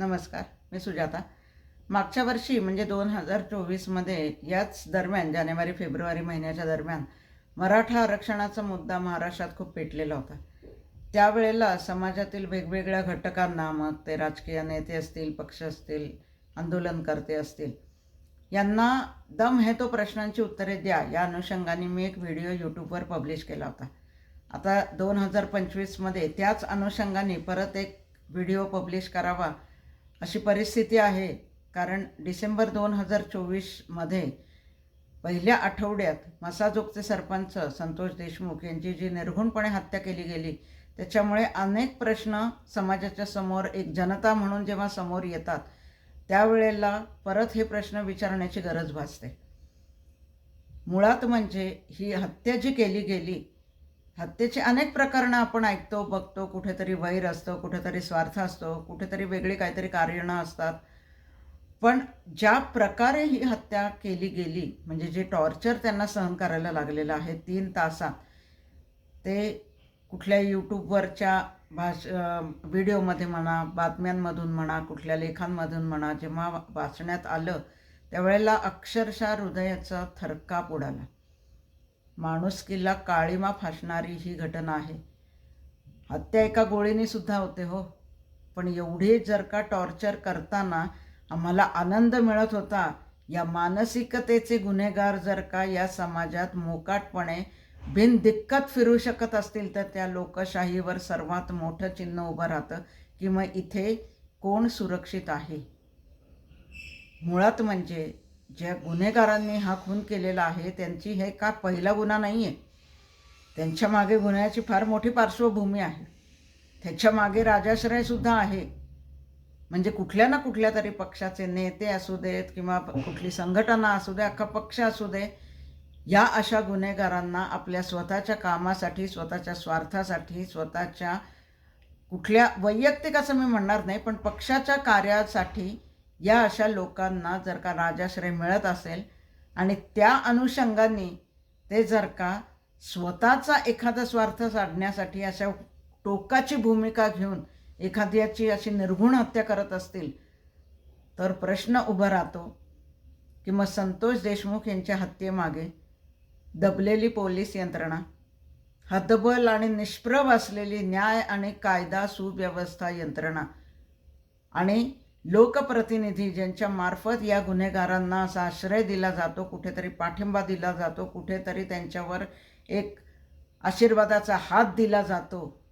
नमस्कार मी सुजाता. मागच्या वर्षी म्हणजे दोन हजार चोवीसमध्ये याच दरम्यान जानेवारी फेब्रुवारी महिन्याच्या दरम्यान मराठा आरक्षणाचा मुद्दा महाराष्ट्रात खूप पेटलेला होता. त्यावेळेला समाजातील वेगवेगळ्या घटकांना मग ते राजकीय नेते असतील पक्ष असतील आंदोलनकर्ते असतील यांना दम हे तो प्रश्नांची उत्तरे द्या या अनुषंगाने मी एक व्हिडिओ यूट्यूबवर पब्लिश केला होता. आता दोन हजार पंचवीसमध्ये त्याच अनुषंगाने परत एक व्हिडिओ पब्लिश करावा अशी परिस्थिती आहे. कारण डिसेंबर दोन हजार चोवीसमध्ये पहिल्या आठवड्यात मसाजोगचे सरपंच संतोष देशमुख यांची जी निर्घुणपणे हत्या केली गेली त्याच्यामुळे अनेक प्रश्न समाजाच्या समोर एक जनता म्हणून जेव्हा समोर येतात त्यावेळेला परत हे प्रश्न विचारण्याची गरज भासते. मुळात म्हणजे ही हत्या जी केली गेली हत्येचे अनेक प्रकरणं आपण ऐकतो बघतो कुठेतरी वैर असतो कुठेतरी स्वार्थ असतो कुठेतरी वेगळी काहीतरी कारणं असतात. पण ज्या प्रकारे ही हत्या केली गेली म्हणजे जे टॉर्चर त्यांना सहन करायला लागलेलं आहे तीन तासात ते कुठल्या यूट्यूबवरच्या भाष व्हिडिओमध्ये म्हणा बातम्यांमधून म्हणा कुठल्या लेखांमधून म्हणा जेव्हा वाचण्यात आलं त्यावेळेला अक्षरशः हृदयाचा थरकाप उडाला. माणुसकीला काळीमा फासणारी ही घटना आहे. हत्या एका गोळीने सुद्धा होते हो. पण एवढे जर का टॉर्चर करताना आम्हाला आनंद मिळत होता या मानसिकतेचे गुन्हेगार जर का या समाजात मोकाटपणे बिनदिक्कत फिरू शकत असतील तर त्या लोकशाहीवर सर्वात मोठं चिन्ह उभं राहतं की मग इथे कोण सुरक्षित आहे? मुळात म्हणजे ज्या गुन्हेगारांनी हा खून केलेला आहे त्यांची हे का पहिला गुन्हा नाही आहे त्यांच्या मागे गुन्ह्याची फार मोठी पार्श्वभूमी आहे. त्याच्यामागे राजाश्रयसुद्धा आहे. म्हणजे कुठल्या ना कुठल्या तरी पक्षाचे नेते असू देत किंवा कुठली संघटना असू दे अख्खा पक्ष असू दे या अशा गुन्हेगारांना आपल्या स्वतःच्या कामासाठी स्वतःच्या स्वार्थासाठी स्वतःच्या कुठल्या वैयक्तिक असं मी म्हणणार नाही पण पक्षाच्या कार्यासाठी या अशा लोकांना जर का राजाश्रय मिळत असेल आणि त्या अनुषंगाने ते जर का स्वतःचा एखादा स्वार्थ साधण्यासाठी अशा टोकाची भूमिका घेऊन एखाद्याची अशी निर्घुण हत्या करत असतील तर प्रश्न उभा राहतो की मग संतोष देशमुख यांच्या हत्येमागे दबलेली पोलीस यंत्रणा हतबल आणि निष्प्रभ असलेली न्याय आणि कायदा सुव्यवस्था यंत्रणा आणि लोकप्रतिनिधी ज्यांच्या मार्फत या गुन्हेगारांना असा आश्रय दिला जातो कुठेतरी पाठिंबा दिला जातो कुठेतरी त्यांच्यावर एक आशीर्वादाचा हात दिला जातो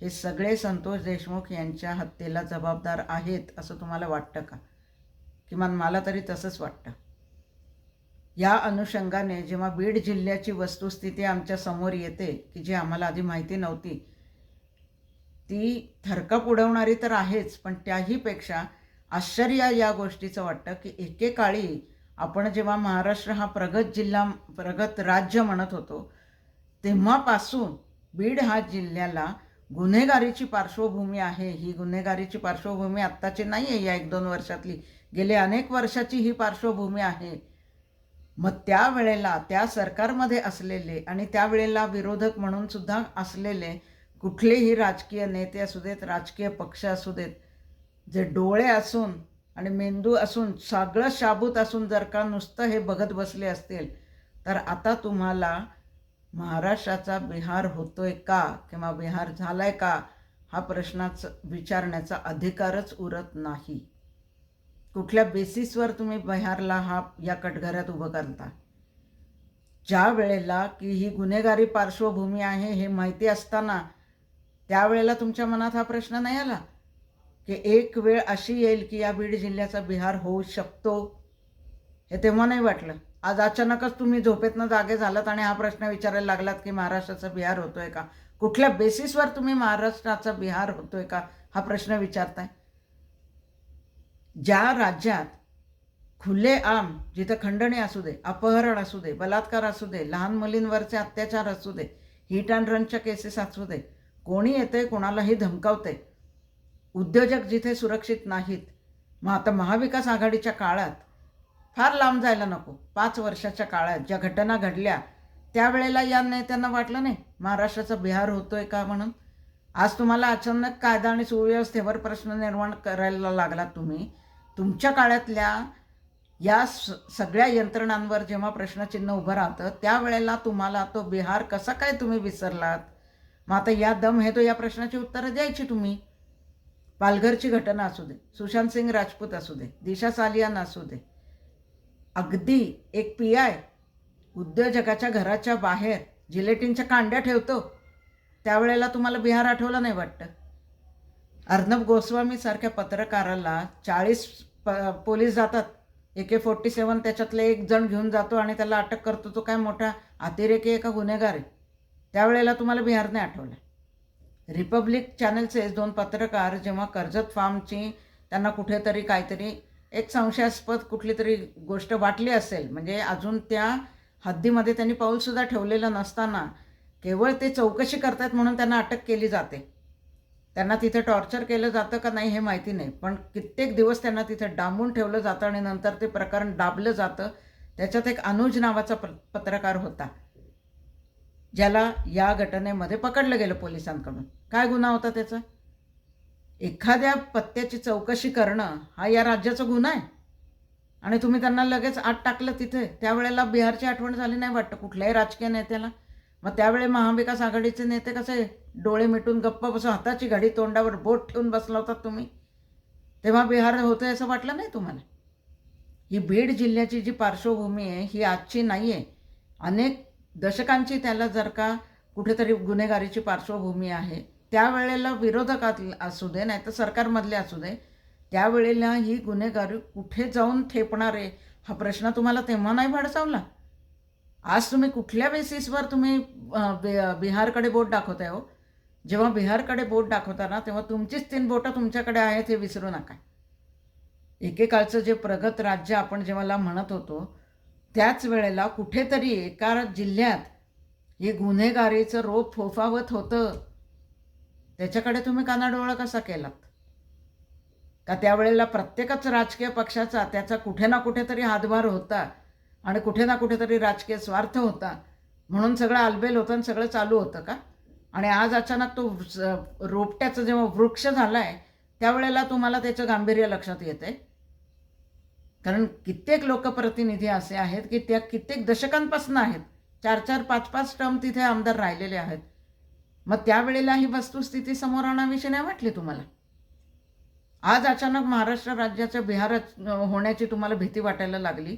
हे सगळे संतोष देशमुख यांच्या हत्येला जबाबदार आहेत असं तुम्हाला वाटतं का? किमान मला तरी तसंच वाटतं. या अनुषंगाने जेव्हा बीड जिल्ह्याची वस्तुस्थिती आमच्यासमोर येते की जी आम्हाला आधी माहिती नव्हती ती थरकप उडवणारी तर आहेच पण त्याहीपेक्षा आश्चर्य या गोष्टीचं वाटतं की एकेकाळी आपण जेव्हा महाराष्ट्र हा प्रगत जिल्हा प्रगत राज्य म्हणत होतो तेव्हापासून बीड हा जिल्ह्याला गुन्हेगारीची पार्श्वभूमी आहे. ही गुन्हेगारीची पार्श्वभूमी आत्ताची नाही आहे या एक दोन वर्षातली. गेले अनेक वर्षाची ही पार्श्वभूमी आहे. मग त्यावेळेला त्या सरकारमध्ये असलेले आणि त्यावेळेला विरोधक म्हणून सुद्धा असलेले कुठलेही राजकीय नेते असू देत राजकीय पक्ष असू देत जे डोळे असून आणि मेंदू असून सगळं शाबूत असून जर का नुसतं हे बघत बसले असतील तर आता तुम्हाला महाराष्ट्राचा बिहार होतोय का किंवा बिहार झालाय का हा प्रश्नाचं विचारण्याचा अधिकारच उरत नाही. कुठल्या बेसिसवर तुम्ही बिहारला हा या कटघऱ्यात उभं करता? ज्या वेळेला की ही गुन्हेगारी पार्श्वभूमी आहे हे माहिती असताना त्यावेळेला तुमच्या मनात हा प्रश्न नाही आला? की एक वेळ अशी येईल की या बीड जिल्ह्याचा बिहार होऊ शकतो? हे तेव्हा नाही वाटलं. आज अचानकच तुम्ही झोपेतनं जागे झालात आणि हा प्रश्न विचारायला लागलात की महाराष्ट्राचा बिहार होतोय का? कुठल्या बेसिसवर तुम्ही महाराष्ट्राचा बिहार होतोय का? हा प्रश्न विचारताय. ज्या राज्यात खुले आम जिथं खंडणी असू दे अपहरण असू दे बलात्कार असू दे लहान मुलींवरचे अत्याचार असू दे हिट अँड रनच्या केसेस असू दे कोणी येते कोणालाही धमकावते उद्योजक जिथे सुरक्षित नाहीत मग आता महाविकास आघाडीच्या काळात फार लांब जायला नको. पाच वर्षाच्या काळात ज्या घटना घडल्या त्यावेळेला या नेत्यांना वाटलं नाही महाराष्ट्राचा बिहार होतोय का म्हणून? आज तुम्हाला अचानक कायदा आणि सुव्यवस्थेवर प्रश्न निर्माण करायला लागला तुम्ही. तुमच्या काळातल्या या स सगळ्या यंत्रणांवर जेव्हा प्रश्नचिन्ह उभं राहतं त्यावेळेला तुम्हाला तो बिहार कसा काय तुम्ही विसरलात? मग आता या दम हे तो या प्रश्नाची उत्तरं द्यायची तुम्ही. पालघरची घटना असू दे सुशांत सिंग राजपूत असू दे दिशा सालियान असू दे अगदी एक पी आय उद्योजकाच्या घराच्या बाहेर जिलेटिनच्या कांड्या ठेवतो त्यावेळेला तुम्हाला बिहार आठवलं नाही वाटतं? अर्णब गोस्वामीसारख्या पत्रकाराला चाळीस प पोलीस जातात ए के फोर्टी सेवन त्याच्यातले एक जण घेऊन जातो आणि त्याला अटक करतो तो काय मोठा अतिरेकी एका गुन्हेगार आहे? त्यावेळेला तुम्हाला बिहारने आठवलं रिपब्लिक चॅनलचे दोन पत्रकार जेव्हा कर्जत फार्मची त्यांना कुठेतरी काहीतरी एक संशयास्पद कुठली तरी गोष्ट वाटली असेल म्हणजे अजून त्या हद्दीमध्ये त्यांनी पाऊलसुद्धा ठेवलेलं नसताना केवळ ते चौकशी करतात म्हणून त्यांना अटक केली जाते. त्यांना तिथे टॉर्चर केलं जातं का नाही हे माहिती नाही पण कित्येक दिवस त्यांना तिथे डांबून ठेवलं जातं आणि नंतर ते प्रकरण दाबलं जातं. त्याच्यात एक अनुज नावाचा प पत्रकार होता. ज्याला या घटनेमध्ये पकडलं गेलं पोलिसांकडून. काय गुन्हा होता त्याचा? एखाद्या पत्त्याची चौकशी करणं हा या राज्याचा गुन्हा आहे. आणि तुम्ही त्यांना लगेच आत टाकलं तिथे. त्यावेळेला बिहारची आठवण झाली नाही वाटतं कुठल्याही राजकीय नेत्याला. मग त्यावेळी महाविकास आघाडीचे नेते कसे डोळे मिटून गप्प बसून हाताची घडी तोंडावर बोट ठेवून बसला होता तुम्ही? तेव्हा बिहार होतं असं वाटलं नाही तुम्हाला? ही बीड जिल्ह्याची जी पार्श्वभूमी आहे ही आजची नाही आहे अनेक दशकांची त्याला जर का कुठेतरी गुन्हेगारीची पार्श्वभूमी आहे त्यावेळेला विरोधकात असू दे नाही तर सरकारमधले असू दे त्यावेळेला ही गुन्हेगारी कुठे जाऊन ठेपणार आहे हा प्रश्न तुम्हाला तेव्हा नाही भडसावला? आज तुम्ही कुठल्या बेसिसवर तुम्ही बिहारकडे बोट दाखवताय हो? जेव्हा बिहारकडे बोट दाखवता ना तेव्हा तुमचीच तीन बोटं तुमच्याकडे आहेत हे विसरू नका. एकेकाळचं जे प्रगत राज्य आपण जेव्हा म्हणत होतो त्याच वेळेला कुठेतरी एका जिल्ह्यात हे गुन्हेगारीचं रोप फोफावत होतं. त्याच्याकडे तुम्ही कानाडोळा कसा केलात? का त्यावेळेला प्रत्येकच राजकीय पक्षाचा त्याचा कुठे ना कुठेतरी हातभार होता आणि कुठे ना कुठेतरी राजकीय स्वार्थ होता. म्हणून सगळं आलबेल होतं आणि सगळं चालू होतं का? आणि आज अचानक तो रोपट्याचा जेव्हा वृक्ष झाला आहे त्यावेळेला तुम्हाला त्याचं गांभीर्य लक्षात येते कारण कित्येक लोकप्रतिनिधी असे आहेत की त्या कित्येक दशकांपासून आहेत. चार चार पाच पाच टर्म तिथे आमदार राहिलेले आहेत. मग त्यावेळेला ही वस्तुस्थिती समोर आणाविषयी नाही वाटली तुम्हाला? आज अचानक महाराष्ट्र राज्याचं बिहार होण्याची तुम्हाला भीती वाटायला लागली.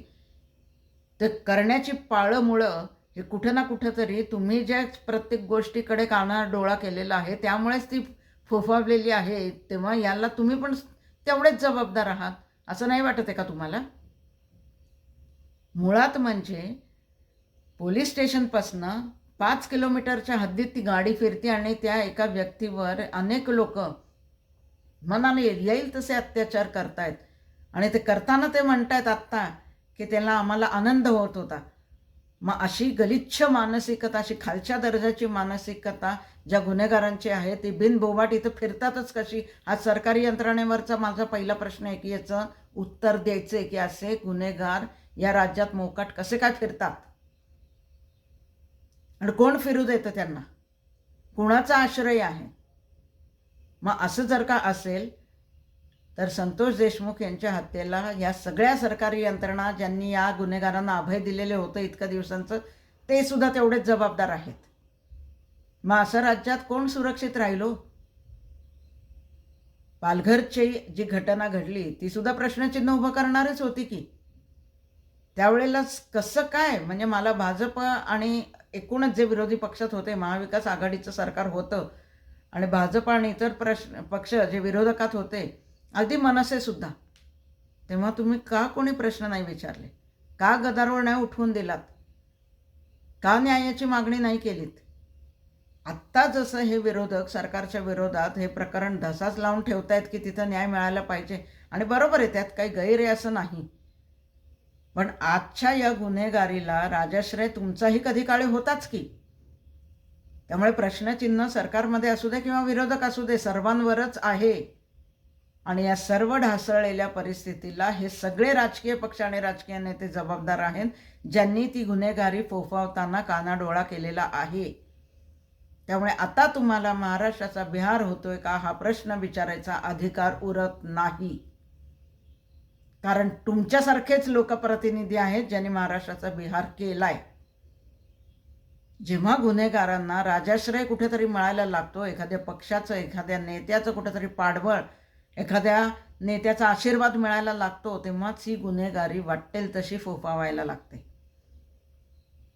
तर करण्याची पाळंमुळं हे कुठं ना कुठं तरी तुम्ही ज्या प्रत्येक गोष्टीकडे काना डोळा केलेला आहे त्यामुळेच ती फोफावलेली आहे तेव्हा याला तुम्ही पण तेवढेच जबाबदार आहात. असं नाही वाटत आहे का तुम्हाला? मुळात म्हणजे पोलीस स्टेशनपासनं पाच किलोमीटरच्या हद्दीत ती गाडी फिरते आणि त्या एका व्यक्तीवर अनेक लोक मनाने येईल तसे अत्याचार करतायत. आणि ते करताना ते म्हणतायत आत्ता की त्याला आम्हाला आनंद होत होता. मग अशी गलिच्छ मानसिकता अशी खालच्या दर्जाची मानसिकता ज्या गुन्हेगारांची आहे ती बिनबोबाट इथं फिरतातच कशी? हा सरकारी यंत्रणेवरचा माझा पहिला प्रश्न आहे की याचं उत्तर द्यायचं आहे की असे गुन्हेगार या राज्यात मोकाट कसे काय फिरतात? आणि कोण फिरू देतं त्यांना? कुणाचा आश्रय आहे? मग असं जर का असेल तर संतोष देशमुख यांच्या हत्येला या सगळ्या सरकारी यंत्रणा ज्यांनी या गुन्हेगारांना अभय दिलेले होतं इतक्या दिवसांचं ते सुद्धा तेवढेच जबाबदार आहेत. मग असं राज्यात कोण सुरक्षित राहिलो? पालघरची जी घटना घडली ती सुद्धा प्रश्नचिन्ह उभं करणारच होती की. त्यावेळेला कसं काय? म्हणजे मला भाजप आणि एकूणच जे विरोधी पक्षात होते महाविकास आघाडीचं सरकार होतं आणि भाजप आणि इतर प्रश्न पक्ष जे विरोधकात होते अगदी मनसेसुद्धा तेव्हा तुम्ही का कोणी प्रश्न नाही विचारले? का गदारोळ नाही उठवून दिलात? का न्यायाची मागणी नाही केलीत? आत्ता जसं हे विरोधक सरकारच्या विरोधात हे प्रकरण धसाच लावून ठेवत आहेत की तिथं न्याय मिळायला पाहिजे. आणि बरोबर आहे त्यात काही गैर आहे असं नाही. पण आजच्या या गुन्हेगारीला राजाश्रय तुमचाही कधी काळी होताच की? त्यामुळे प्रश्नचिन्ह सरकारमध्ये असू दे किंवा विरोधक असू दे सर्वांवरच आहे. आणि या सर्व ढासळलेल्या परिस्थितीला हे सगळे राजकीय पक्ष आणि राजकीय नेते जबाबदार आहेत ज्यांनी ती गुन्हेगारी फोफावताना कानाडोळा केलेला आहे. त्यामुळे आता तुम्हाला महाराष्ट्राचा बिहार होतोय का हा प्रश्न विचारायचा अधिकार उरत नाही. कारण तुमच्यासारखेच लोकप्रतिनिधी आहेत ज्यांनी महाराष्ट्राचा बिहार केलाय. जेव्हा गुन्हेगारांना राजाश्रय कुठेतरी मिळायला लागतो एखाद्या पक्षाचं एखाद्या नेत्याचं कुठेतरी पाठबळ एखाद्या नेत्याचा आशीर्वाद मिळायला लागतो तेव्हाच ही गुन्हेगारी वाटेल तशी फोफावायला लागते.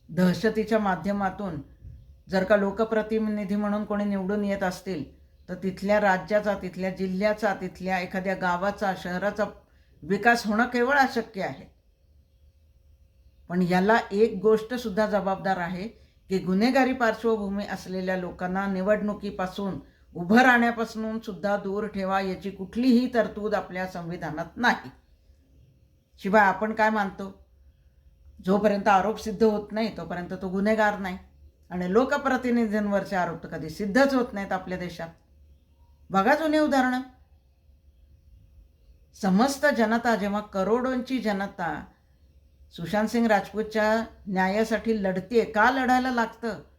दहशतीच्या माध्यमातून जर का लोकप्रतिनिधी म्हणून कोणी निवडून येत असतील तर तिथल्या राज्याचा तिथल्या जिल्ह्याचा तिथल्या एखाद्या गावाचा शहराचा विकास होणं केवळ अशक्य आहे. पण याला एक गोष्ट सुद्धा जबाबदार आहे की गुन्हेगारी पार्श्वभूमी असलेल्या लोकांना निवडणुकीपासून उभं राहण्यापासून सुद्धा दूर ठेवा याची कुठलीही तरतूद आपल्या संविधानात नाही. शिवाय आपण काय मानतो? जोपर्यंत आरोप सिद्ध होत नाही तोपर्यंत तो गुन्हेगार नाही. आणि लोकप्रतिनिधींवरचे आरोप तर कधी सिद्धच होत नाहीत आपल्या देशात. बघा जुनी उदाहरणं. समस्त जनता जेव्हा करोडोंची जनता सुशांत सिंग राजपूतच्या न्यायासाठी लढतीये का लढायला लागतं?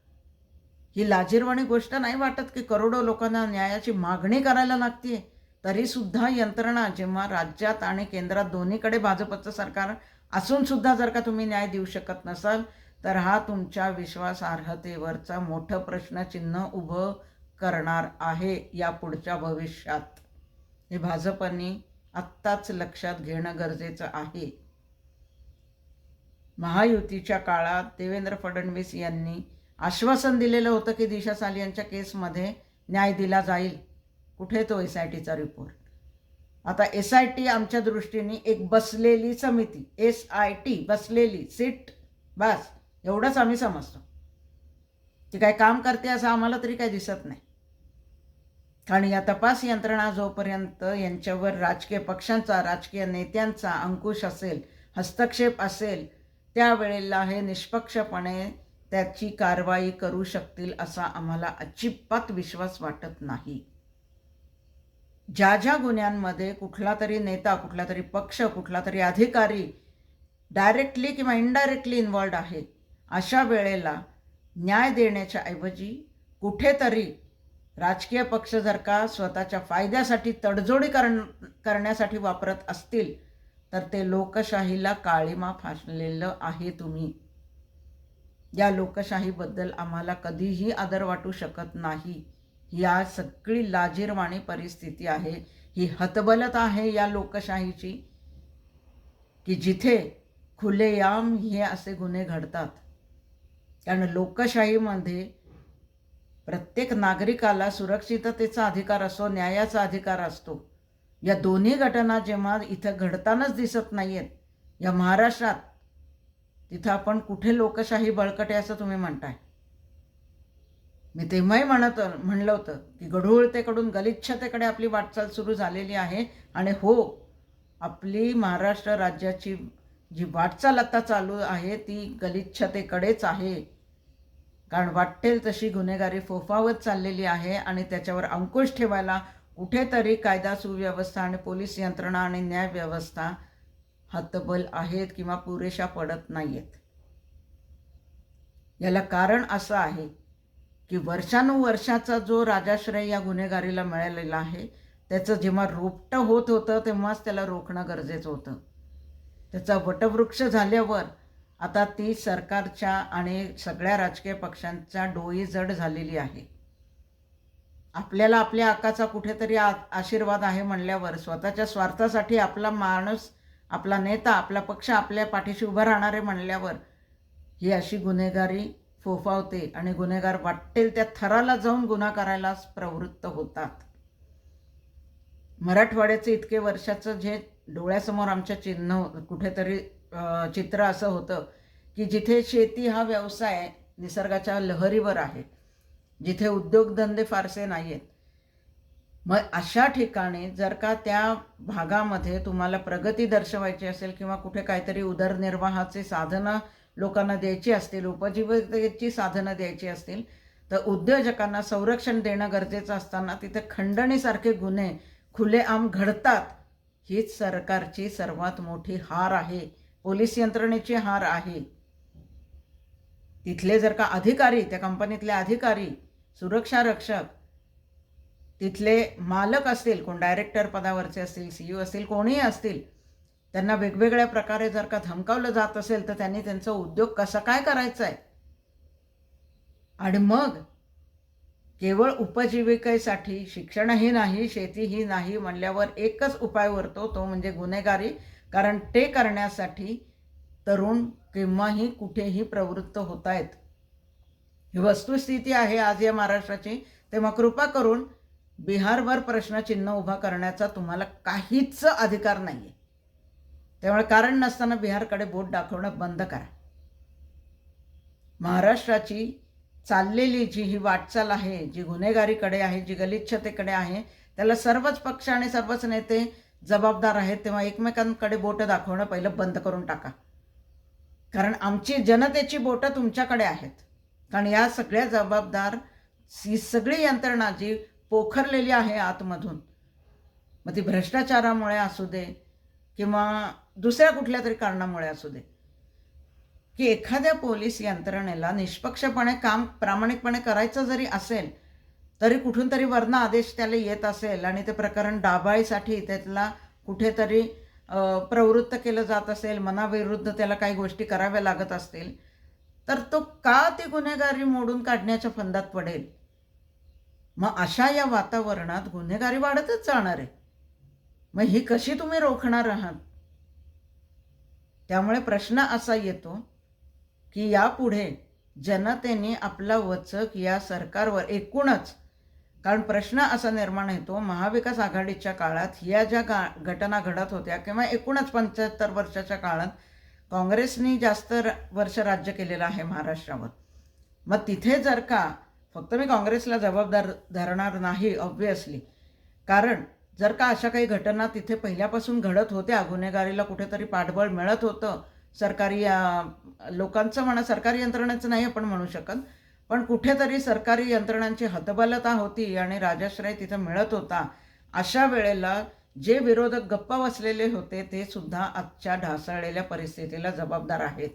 ही लाजीरवाणी गोष्ट नाही वाटत की करोडो लोकांना न्यायाची मागणी करायला लागते तरीसुद्धा यंत्रणा जेव्हा राज्यात आणि केंद्रात दोन्हीकडे भाजपचं सरकार असूनसुद्धा जर का तुम्ही न्याय देऊ शकत नसाल तर हा तुमच्या विश्वासार्हतेवरचा मोठं प्रश्नचिन्ह उभं करणार आहे या पुढच्या भविष्यात. हे भाजपनी आत्ताच लक्षात घेणं गरजेचं आहे. महायुतीच्या काळात देवेंद्र फडणवीस यांनी आश्वासन दिलेलं होतं की दिशा सालियांच्या केसमध्ये न्याय दिला जाईल. कुठे तो एस आय टीचा रिपोर्ट आता एस आय टी आमच्या दृष्टीने एक बसलेली समिती एस आय टी बसलेली सीट बस एवढंच आम्ही समजतो. ती काय काम करते असं आम्हाला तरी काही दिसत नाही. कारण या तपास यंत्रणा जोपर्यंत यांच्यावर राजकीय पक्षांचा राजकीय नेत्यांचा अंकुश असेल हस्तक्षेप असेल त्यावेळेला हे निष्पक्षपणे त्याची कारवाई करू शकतील असा आम्हाला अजिबात विश्वास वाटत नाही. ज्या ज्या गुन्ह्यांमध्ये कुठला तरी नेता कुठला तरी पक्ष कुठला तरी अधिकारी डायरेक्टली किंवा इनडायरेक्टली इन्वॉल्ड आहे अशा वेळेला न्याय देण्याच्या ऐवजी कुठेतरी राजकीय पक्ष जर का स्वतःच्या फायद्यासाठी तडजोडी करण करण्यासाठी वापरत असतील तर ते लोकशाहीला काळीमा फासलेलं आहे तुम्ही. या लोकशाहीबद्दल आम्हाला कधीही आदर वाटू शकत नाही. या सगळी लाजीरवाणी परिस्थिती आहे. ही हतबलत आहे या लोकशाहीची की जिथे खुलेआम हे असे गुन्हे घडतात. कारण लोकशाहीमध्ये प्रत्येक नागरिकाला सुरक्षिततेचा अधिकार असतो न्यायाचा अधिकार असतो. या दोन्ही घटना जेव्हा इथं घडतानाच दिसत नाही आहेत या महाराष्ट्रात तिथं आपण कुठे लोकशाही बळकटे असं तुम्ही म्हणताय. मी तेव्हाही म्हणत म्हणलं होतं की गढूळतेकडून गलिच्छतेकडे आपली वाटचाल सुरू झालेली आहे आणि हो आपली महाराष्ट्र राज्याची जी वाटचाल आता चालू आहे ती गलिच्छतेकडेच आहे. कारण वाटेल तशी गुन्हेगारी फोफावत चाललेली आहे आणि त्याच्यावर अंकुश ठेवायला कुठेतरी कायदा सुव्यवस्था आणि पोलीस यंत्रणा आणि न्यायव्यवस्था हतबल आहेत किंवा पुरेशा पडत नाही आहेत याला कारण असं आहे की वर्षानुवर्षाचा जो राजाश्रय या गुन्हेगारीला मिळालेला आहे त्याचं जेव्हा रोपटं होत होतं तेव्हाच त्याला रोखणं गरजेचं होतं. त्याचा वटवृक्ष झाल्यावर आता ती सरकारच्या आणि सगळ्या राजकीय पक्षांच्या डोई जड झालेली आहे. आपल्याला आपल्या आकाचा कुठेतरी आ आशीर्वाद आहे म्हणल्यावर स्वतःच्या स्वार्थासाठी आपला माणूस आपला नेता आपला पक्ष आपल्या पाठीशी उभं राहणारे म्हणल्यावर ही अशी गुन्हेगारी फोफावते आणि गुन्हेगार वाटेल त्या थराला जाऊन गुन्हा करायलाच प्रवृत्त होतात. मराठवाड्याचं इतके वर्षाचं जे डोळ्यासमोर आमच्या चिन्ह कुठेतरी चित्र असं होतं की जिथे शेती हा व्यवसाय निसर्गाच्या लहरीवर आहे जिथे उद्योगधंदे फारसे नाही आहेत मग अशा ठिकाणी जर का त्या भागामध्ये तुम्हाला प्रगती दर्शवायची असेल किंवा कुठे काहीतरी उदरनिर्वाहाचे साधनं लोकांना द्यायची असतील उपजीविकेची साधनं द्यायची असतील तर उद्योजकांना संरक्षण देणं गरजेचं असताना तिथे खंडणीसारखे गुन्हे खुलेआम घडतात. हीच सरकारची सर्वात मोठी हार आहे. पोलीस यंत्रणेची हार आहे. तिथले जर का अधिकारी त्या कंपनीतले अधिकारी सुरक्षा रक्षक तिथले मालक असतील कोण डायरेक्टर पदावरचे असतील सी यू असतील कोणीही असतील त्यांना वेगवेगळ्या प्रकारे जर का धमकावलं जात असेल तर त्यांनी त्यांचा उद्योग कसा काय करायचा आहे आणि मग केवळ उपजीविकेसाठी शिक्षणही नाही शेतीही नाही म्हणल्यावर एकच उपाय उरतो तो म्हणजे गुन्हेगारी. कारण ते करण्यासाठी तरुण केव्हाही कुठेही प्रवृत्त होत आहेत ही वस्तुस्थिती आहे आज या महाराष्ट्राची. तेव्हा कृपा करून बिहारवर प्रश्नचिन्ह उभा करण्याचा तुम्हाला काहीच अधिकार नाही आहे त्यामुळे कारण नसताना बिहारकडे बोट दाखवणं बंद करा. महाराष्ट्राची चाललेली जी ही वाटचाल आहे जी गुन्हेगारीकडे आहे जी गलिच्छतेकडे आहे त्याला सर्वच पक्ष आणि सर्वच नेते जबाबदार आहेत तेव्हा एकमेकांकडे बोटं दाखवणं पहिलं बंद करून टाका. कारण आमची जनतेची बोटं तुमच्याकडे आहेत. कारण या सगळ्या जबाबदार ही सगळी यंत्रणा जी पोखरलेली आहे आतमधून. मग ती भ्रष्टाचारामुळे असू दे किंवा दुसऱ्या कुठल्या तरी कारणामुळे असू दे. की एखाद्या पोलीस यंत्रणेला निष्पक्षपणे काम प्रामाणिकपणे करायचं जरी असेल तरी कुठून तरी वर्ण आदेश त्याला येत असेल आणि ते प्रकरण डाबाळीसाठी त्यातला कुठेतरी प्रवृत्त केलं जात असेल मनाविरुद्ध त्याला काही गोष्टी कराव्या लागत असतील तर तो का ती गुन्हेगारी मोडून काढण्याच्या फंदात पडेल? मग अशा या वातावरणात गुन्हेगारी वाढतच जाणार आहे. मग ही कशी तुम्ही रोखणार आहात? त्यामुळे प्रश्न असा येतो की यापुढे जनतेने आपला वचक या सरकारवर एकूणच कारण प्रश्न असा निर्माण येतो महाविकास आघाडीच्या काळात या ज्या गा घटना घडत होत्या किंवा एकूणच पंच्याहत्तर वर्षाच्या काळात काँग्रेसनी जास्त वर्ष राज्य केलेलं आहे महाराष्ट्रावर. मग तिथे जर का फक्त मी काँग्रेसला जबाबदार धरणार नाही ऑब्वियसली कारण जर का अशा काही घटना तिथे पहिल्यापासून घडत होत्या गुन्हेगारीला कुठेतरी पाठबळ मिळत होतं सरकारी लोकांचं म्हणा सरकारी यंत्रणेचं नाही आपण म्हणू शकत पण कुठेतरी सरकारी यंत्रणांची हतबलता होती आणि राजाश्रय तिथं मिळत होता अशा वेळेला जे विरोधक गप्प बसलेले होते ते सुद्धा आजच्या ढासळलेल्या परिस्थितीला जबाबदार आहेत.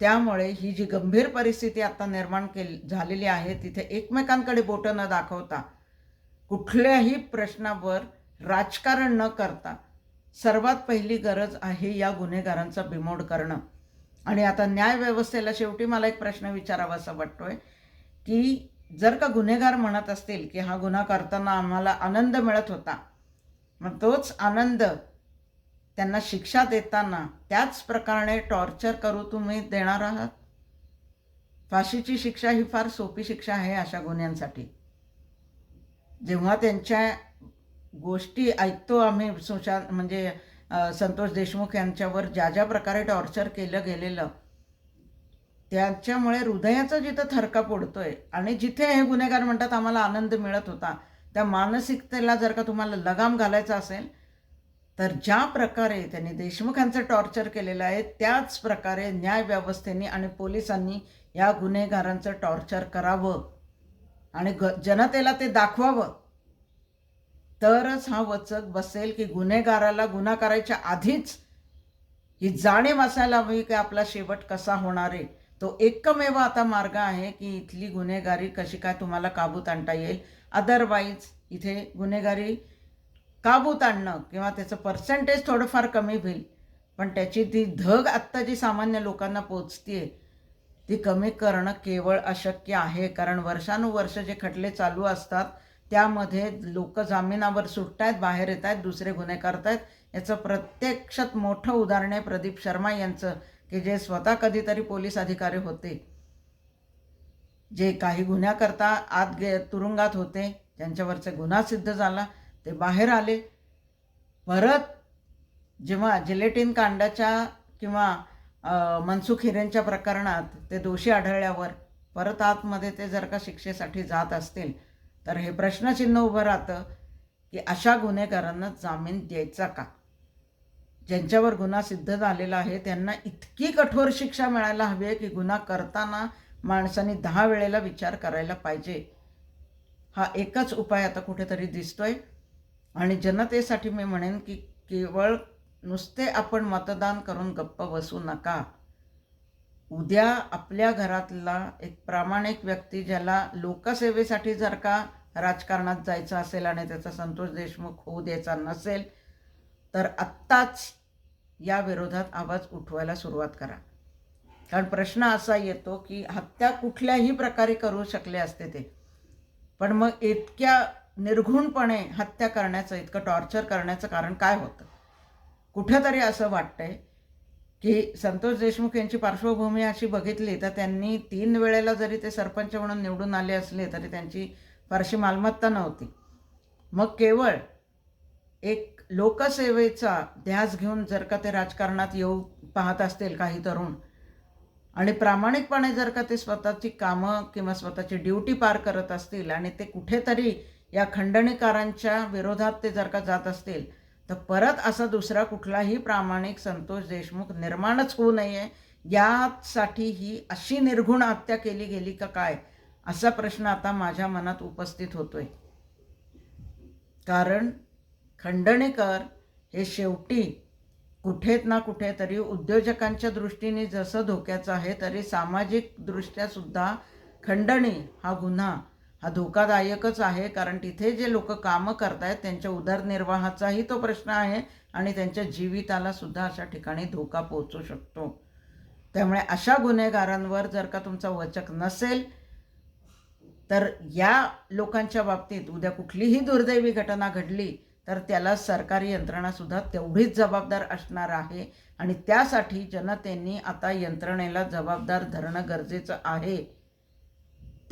त्यामुळे ही जी गंभीर परिस्थिती आता निर्माण केली झालेली आहे तिथे एकमेकांकडे बोटं न दाखवता कुठल्याही प्रश्नावर राजकारण न करता सर्वात पहिली गरज आहे या गुन्हेगारांचा बिमोड करणं. आणि आता न्यायव्यवस्थेला शेवटी मला एक प्रश्न विचारावासं वाटतो आहे की जर का गुन्हेगार म्हणत असतील की हा गुन्हा करताना आम्हाला आनंद मिळत होता मग तोच आनंद त्यांना शिक्षा देताना त्याच प्रकारे टॉर्चर करू तुम्ही देणार आहात? फाशीची शिक्षा ही फार सोपी शिक्षा आहे अशा गुन्ह्यांसाठी जेव्हा त्यांच्या गोष्टी ऐकतो आम्ही सुशा म्हणजे संतोष देशमुख यांच्यावर ज्या ज्या प्रकारे टॉर्चर केलं गेलेलं त्याच्यामुळे हृदयाचा जिथं थरका पडतोय आणि जिथे हे गुन्हेगार म्हणतात आम्हाला आनंद मिळत होता त्या मानसिकतेला जर का तुम्हाला लगाम घालायचा असेल तर ज्या प्रकारे त्यांनी देशमुखांचं टॉर्चर केलेलं आहे त्याच प्रकारे न्यायव्यवस्थेने आणि पोलिसांनी या गुन्हेगारांचं टॉर्चर करावं आणि ग जनतेला ते दाखवावं. तरच हा वचक बसेल की गुन्हेगाराला गुन्हा करायच्या आधीच ही जाणीव असायला हवी की आपला शेवट कसा होणार आहे. तो एकमेव आता मार्ग आहे की इथली गुन्हेगारी कशी काय तुम्हाला काबूत आणता येईल. अदरवाईज इथे गुन्हेगारी काबूत आणणं किंवा त्याचं पर्सेंटेज थोडंफार कमी होईल. पण त्याची ती धग आत्ता जी सामान्य लोकांना पोचते ती कमी करणं केवळ अशक्य आहे. कारण वर्षानुवर्ष जे खटले चालू असतात त्यामध्ये लोक जामिनावर सुटत आहेत बाहेर येत आहेत दुसरे गुन्हे करतायत. याचं प्रत्यक्षात मोठं उदाहरण आहे प्रदीप शर्मा यांचं की जे स्वतः कधीतरी पोलीस अधिकारी होते. जे काही गुन्ह्याकरता आत गे तुरुंगात होते ज्यांच्यावरचे गुन्हा सिद्ध झाला. ते बाहेर आले. परत जेव्हा जिलेटिन कांडाच्या किंवा मनसुख हिरेंच्या प्रकरणात ते दोषी आढळल्यावर परत आतमध्ये ते जर का शिक्षेसाठी जात असतील तर हे प्रश्नचिन्ह उभं राहतं की अशा गुन्हेगारांना जामीन द्यायचा का? ज्यांच्यावर गुन्हा सिद्ध झालेला आहे त्यांना इतकी कठोर शिक्षा मिळायला हवी आहे की गुन्हा करताना माणसाने दहा वेळेला विचार करायला पाहिजे. हा एकच उपाय आता कुठेतरी दिसतोय. आणि जनतेसाठी मी म्हणेन की केवळ नुसते आपण मतदान करून गप्प बसू नका. उद्या आपल्या घरातला एक प्रामाणिक व्यक्ती ज्याला लोकसेवेसाठी जर का राजकारणात जायचं असेल आणि त्याचा संतोष देशमुख होऊ द्यायचा नसेल तर आत्ताच या विरोधात आवाज उठवायला सुरुवात करा. कारण प्रश्न असा येतो की हत्या कुठल्याही प्रकारे करू शकले असते ते. पण मग इतक्या निर्घुणपणे हत्या करण्याचं इतकं टॉर्चर करण्याचं कारण काय होतं? कुठंतरी असं वाटतंय की संतोष देशमुख यांची पार्श्वभूमी अशी बघितली तर त्यांनी तीन वेळेला जरी ते सरपंच म्हणून निवडून आले असले तरी त्यांची फारशी मालमत्ता नव्हती. मग केवळ एक लोकसेवेचा ध्यास घेऊन जर का ते राजकारणात येऊ पाहत असतील काही तरुण आणि प्रामाणिकपणे जर का ते स्वतःची कामं किंवा स्वतःची ड्युटी पार करत असतील आणि ते कुठेतरी या खंडणीकारांच्या विरोधात ते जर का जात असतील तर परत असा दुसरा कुठलाही प्रामाणिक संतोष देशमुख निर्माणच होऊ नये. यासाठी ही अशी निर्घुण हत्या केली गेली का काय असा प्रश्न आता माझ्या मनात उपस्थित होतोय. कारण खंडणीकर हे शेवटी कुठेत ना कुठेतरी उद्योजकांच्या दृष्टीने जसं धोक्याचं आहे तरी सामाजिक खंडणी हा गुन्हा हा धोकादायकच आहे कारण तिथे जे लोक कामं करतायत त्यांच्या उदरनिर्वाहाचाही तो प्रश्न आहे आणि त्यांच्या जीविताला सुद्धा अशा ठिकाणी धोका पोहोचू शकतो. त्यामुळे अशा गुन्हेगारांवर जर का तुमचा वचक नसेल तर या लोकांच्या बाबतीत उद्या कुठलीही दुर्दैवी घटना घडली तर त्याला सरकारी यंत्रणासुद्धा तेवढीच जबाबदार असणार आहे आणि त्यासाठी जनतेने आता यंत्रणेला जबाबदार धरणं गरजेचं आहे.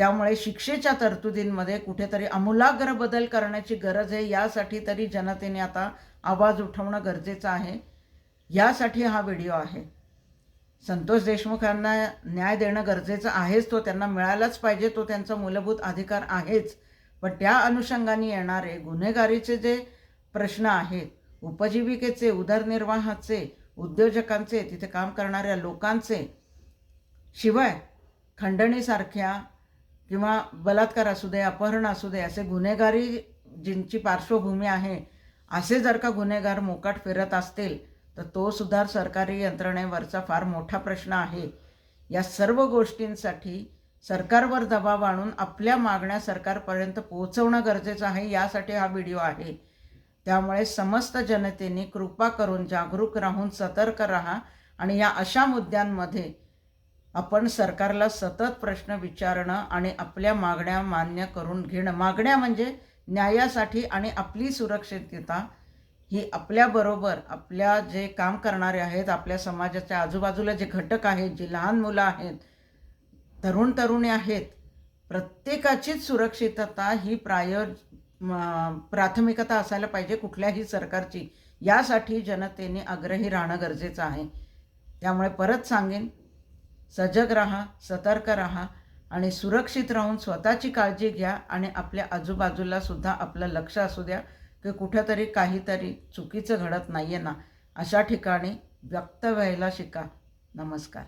त्यामुळे शिक्षेच्या तरतुदींमध्ये कुठेतरी आमूलाग्र बदल करण्याची गरज आहे. यासाठी तरी जनतेने आता आवाज उठवणं गरजेचं आहे. यासाठी हा व्हिडिओ आहे. संतोष देशमुख यांना न्याय देणं गरजेचं आहेच. तो त्यांना मिळालाच पाहिजे. तो त्यांचा मूलभूत अधिकार आहेच. पण त्या अनुषंगाने येणारे गुन्हेगारीचे जे प्रश्न आहेत उपजीविकेचे उदरनिर्वाहाचे उद्योजकांचे तिथे काम करणाऱ्या लोकांचे शिवाय खंडणीसारख्या किंवा बलात्कार असू दे अपहरण असू दे असे गुन्हेगारी ज्यांची पार्श्वभूमी आहे असे जर का गुन्हेगार मोकाट फिरत असतील तर तो सुद्धा सरकारी यंत्रणेवरचा फार मोठा प्रश्न आहे. या सर्व गोष्टींसाठी सरकारवर दबाव आणून आपल्या मागण्या सरकारपर्यंत पोहोचवणं गरजेचं आहे यासाठी हा व्हिडिओ आहे. त्यामुळे समस्त जनतेने कृपा करून जागरूक राहून सतर्क राहा आणि या अशा मुद्द्यांमध्ये आपण सरकारला सतत प्रश्न विचारणं आणि आपल्या मागण्या मान्य करून घेणं. मागण्या म्हणजे न्यायासाठी आणि आपली सुरक्षितता ही आपल्याबरोबर आपल्या जे काम करणारे आहेत आपल्या समाजाच्या आजूबाजूला जे घटक आहेत जी लहान मुलं आहेत तरुण तरुणी आहेत प्रत्येकाचीच सुरक्षितता ही प्राय म- प्राथमिकता असायला पाहिजे कुठल्याही सरकारची. यासाठी जनतेने आग्रही राहणं गरजेचं आहे. त्यामुळे परत सांगेन सजग राहा सतर्क राहा आणि सुरक्षित राहून स्वतःची काळजी घ्या आणि आपल्या आजूबाजूला सुद्धा आपलं लक्ष असू द्या की कुठंतरी काहीतरी चुकीचं घडत नाही आहे ना. अशा ठिकाणी व्यक्त व्हायला शिका. नमस्कार.